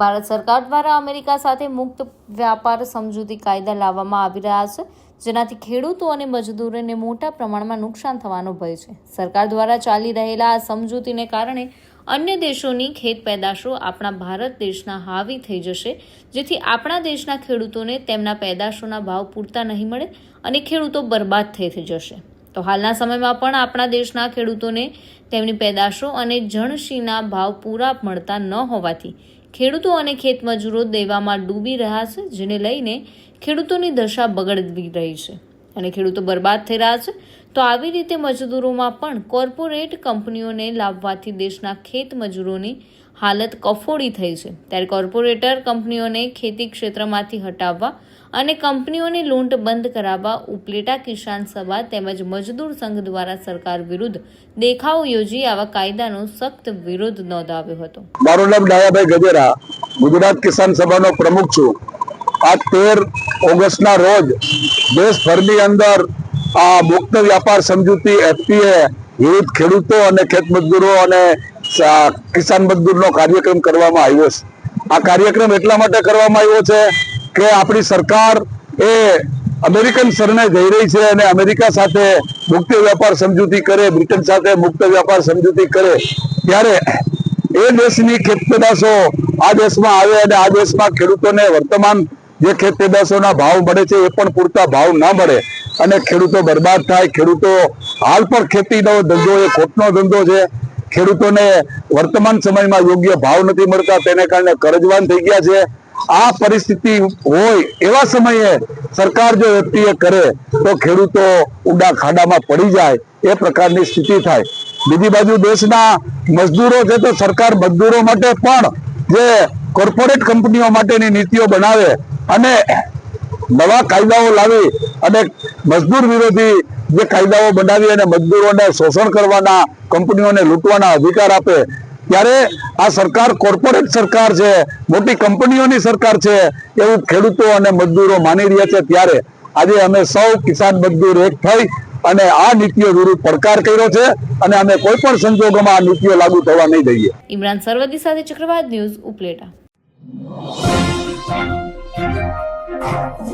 ભારત સરકાર દ્વારા અમેરિકા સાથે મુક્ત વ્યાપાર સમજૂતી કાયદા લાવવામાં આવી રહ્યા છે, જેનાથી ખેડૂતો અને મજદૂરોને મોટા પ્રમાણમાં નુકસાન થવાનો ભય છે. સરકાર દ્વારા ચાલી રહેલા આ સમજૂતીને કારણે અન્ય દેશોની ખેત પેદાશો આપણા ભારત દેશના હાવી થઈ જશે, જેથી આપણા દેશના ખેડૂતોને તેમના પેદાશોના ભાવ પૂરતા નહીં મળે અને ખેડૂતો બરબાદ થઈ જશે. તો હાલના સમયમાં પણ આપણા દેશના ખેડૂતોને તેમની પેદાશો અને જણસીના ભાવ પૂરા મળતા ન હોવાથી ખેડૂતો અને ખેતમજૂરો દેવામાં ડૂબી રહ્યા છે જેને લઈને ખેડૂતોની દશા બગડવી રહી છે. અને ખેડૂતો બરબાદ થઈ રહ્યા છે. તો આવી રીતે મજદૂરોમાં પણ કોર્પોરેટ કંપનીઓને લાવવાથી દેશના ખેત મજૂરોની હાલત કફોડી થઈ છે. ત્યારે કોર્પોરેટર કંપનીઓને ખેતી ક્ષેત્રમાંથી હટાવવા અને કંપનીઓની લૂંટ બંધ કરાવવા ઉપલેટા કિસાન સભા તેમજ મજદૂર સંઘ દ્વારા સરકાર વિરુદ્ધ દેખાવો યોજી આવા કાયદાનો સખ્ત વિરોધ નોંધાવ્યો હતો. મારું નામ ડાયાભાઈ ગજેરા, ગુજરાત કિસાન સભાનો પ્રમુખ છું. આ તેર ઓગસ્ટના રોજ દેશભરની અંદર આ મુક્ત વ્યાપાર સમજૂતી એફટીએ વિવિધ ખેડૂતો અને ખેત મજદૂરો અને કિસાન મજદૂરનો કાર્યક્રમ કરવામાં આવ્યો છે. આ કાર્યક્રમ એટલા માટે કરવામાં આવ્યો છે કે આપણી સરકાર એ અમેરિકન સરને જઈ રહી છે અને અમેરિકા સાથે મુક્ત વ્યાપાર સમજૂતી કરે, બ્રિટન સાથે મુક્ત વ્યાપાર સમજૂતી કરે. ત્યારે એ દેશની ખેત પેદાશો આ દેશમાં આવે અને આ દેશમાં ખેડૂતોને વર્તમાન જે ખેત ભાવ મળે છે એ પણ પૂરતા ભાવ ના મળે. અને ખેડૂતો બરબાદ થાય. ખેડૂતો હાલ પણ ખેતીનો ધંધો એ ખોટનો ધંધો છે. ખેડૂતોને વર્તમાન સમયમાં યોગ્ય ભાવ નથી મળતા. તેને કારણે કરજવાન થઈ ગયા છે. આ પરિસ્થિતિ હોય એવા સમયે સરકાર જો એફટીએ કરે તો ખેડૂતો ઊંડા ખાડામાં પડી જાય. એ પ્રકારની સ્થિતિ થાય. બીજી બાજુ દેશના મજદૂરો છે તો સરકાર મજદૂરો માટે પણ જે કોર્પોરેટ કંપનીઓ માટેની નીતિઓ બનાવે અને નવા કાયદાઓ લાવી અને મજદૂર વિરોધી જે કાયદાઓ બનાવી અને મજદૂરોને શોષણ કરવાના, કંપનીઓને લૂંટવાના અધિકાર આપે, ત્યારે આ સરકાર કોર્પોરેટ સરકાર છે, મોટી કંપનીઓની સરકાર છે, એવું ખેડૂતો અને મજદૂરો માની રહ્યા છે. ત્યારે આજે અમે સૌ કિસાન મજદૂર એક થઈ અને આ નીતિઓ વિરુદ્ધ પડકાર કર્યો છે અને અમે કોઈ પણ સંજોગોમાં આ નીતિઓ લાગુ થવા નહીં દઈએ. ઇમરાન સરવદી સાથે ચક્રવાત ન્યૂઝ ઉપલેટા. Thank you.